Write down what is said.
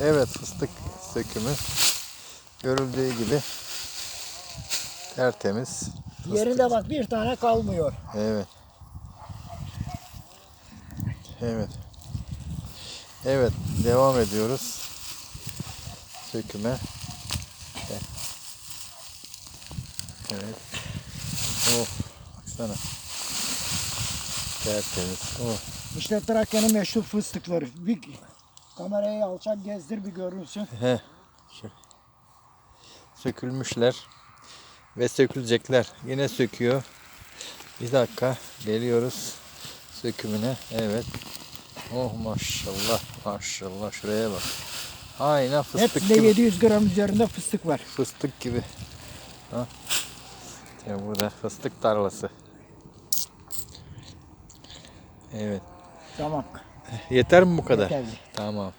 Evet fıstık sökümü görüldüğü gibi tertemiz. Yerinde bak bir tane kalmıyor. Evet. Evet. Evet devam ediyoruz. Söküme. Evet. Evet. Oh baksana. Tertemiz. Oh. İşte Trakya'nın meşhur fıstıkları. Bir kamerayı alçak gezdir bir görünsün. He. Sökülmüşler ve sökülecekler. Yine söküyor. Bir dakika geliyoruz sökümüne. Evet. Oh maşallah maşallah şuraya bak. Aynen fıstık Hepsinde gibi. 700 gram üzerinde fıstık var. Fıstık gibi. Ha. İşte burada fıstık tarlası. Evet. Tamam. Yeter mi bu kadar? Yeterli. Tamam.